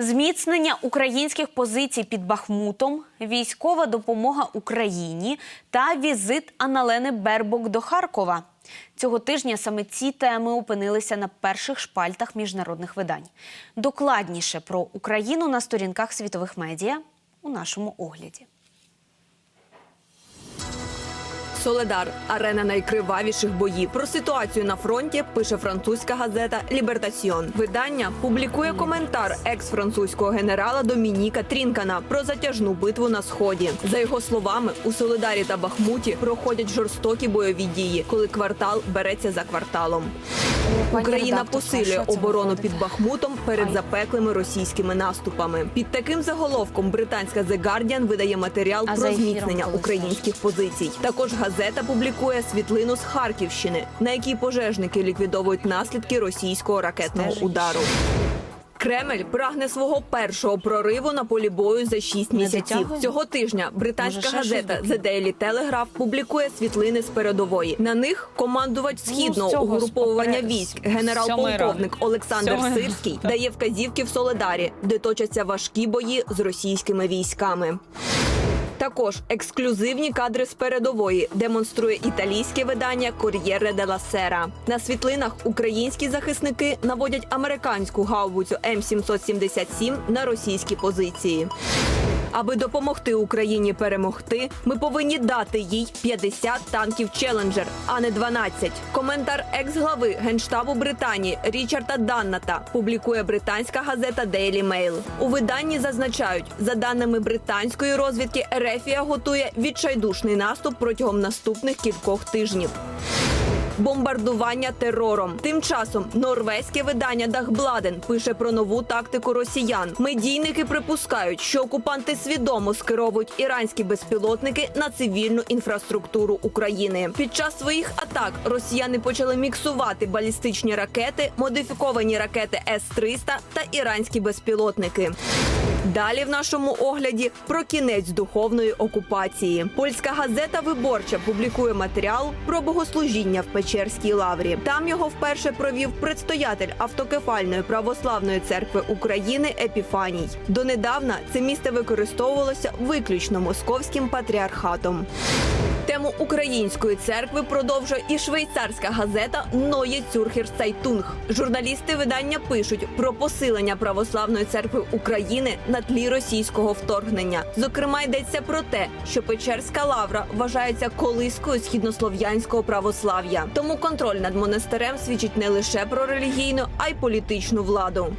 Зміцнення українських позицій під Бахмутом, військова допомога Україні та візит Аналени Бербок до Харкова. Цього тижня саме ці теми опинилися на перших шпальтах міжнародних видань. Докладніше про Україну на сторінках світових медіа у нашому огляді. Соледар арена найкривавіших боїв. Про ситуацію на фронті пише французька газета Лібертасіон. Видання публікує коментар екс-французького генерала Домініка Трінкана про затяжну битву на сході. За його словами, у Соледарі та Бахмуті проходять жорстокі бойові дії, коли квартал береться за кварталом. Україна посилює оборону під Бахмутом перед запеклими російськими наступами. Під таким заголовком британська The Guardian видає матеріал про зміцнення українських позицій. Також газета публікує світлину з Харківщини, на якій пожежники ліквідовують наслідки російського ракетного удару. Кремль прагне свого першого прориву на полі бою за шість місяців. Цього тижня британська газета The Daily Telegraph публікує світлини з передової. На них командувач східного Ну, цього угруповування військ генерал-полковник. Олександр Сирський дає вказівки в Соледарі, де точаться важкі бої з російськими військами. Також ексклюзивні кадри з передової демонструє італійське видання Кор'єре де ла Сера. На світлинах українські захисники наводять американську гаубицю М777 на російські позиції. Аби допомогти Україні перемогти, ми повинні дати їй 50 танків Челенджер, а не 12. Коментар екс-глави генштабу Британії Річарда Данната публікує британська газета Daily Mail. У виданні зазначають, за даними британської розвідки, Ерефія готує відчайдушний наступ протягом наступних кількох тижнів. Бомбардування терором. Тим часом норвезьке видання Дахбладен пише про нову тактику росіян. Медійники припускають, що окупанти свідомо скеровують іранські безпілотники на цивільну інфраструктуру України. Під час своїх атак росіяни почали міксувати балістичні ракети, модифіковані ракети С-300 та іранські безпілотники. Далі в нашому огляді про кінець духовної окупації. Польська газета Виборча публікує матеріал про богослужіння в Печерській лаврі. Там його вперше провів предстоятель автокефальної православної церкви України Епіфаній. Донедавна це місце використовувалося виключно московським патріархатом. Тему української церкви продовжує і швейцарська газета Ноє Цюрхер Цайтунг. Журналісти видання пишуть про посилення православної церкви України на тлі російського вторгнення. Зокрема, йдеться про те, що Печерська лавра вважається колискою східнослов'янського православ'я. Тому контроль над монастирем свідчить не лише про релігійну, а й політичну владу.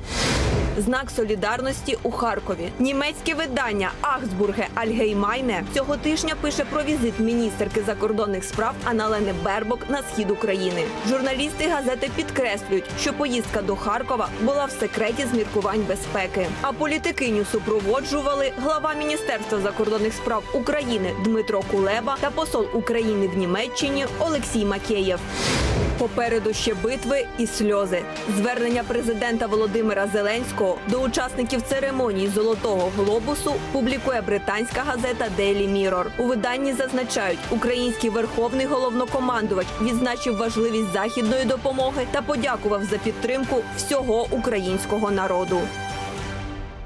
Знак солідарності у Харкові. Німецьке видання Ахсбурге Альгеймайне цього тижня пише про візит міністерки закордонних справ Аналени Бербок на схід України. Журналісти газети підкреслюють, що поїздка до Харкова була в секреті з міркувань безпеки. А політикиню супроводжували глава Міністерства закордонних справ України Дмитро Кулеба та посол України в Німеччині Олексій Макеєв. Попереду ще битви і сльози. Звернення президента Володимира Зеленського до учасників церемонії Золотого глобусу публікує британська газета Daily Mirror. У виданні зазначають, український верховний головнокомандувач відзначив важливість західної допомоги та подякував за підтримку всього українського народу.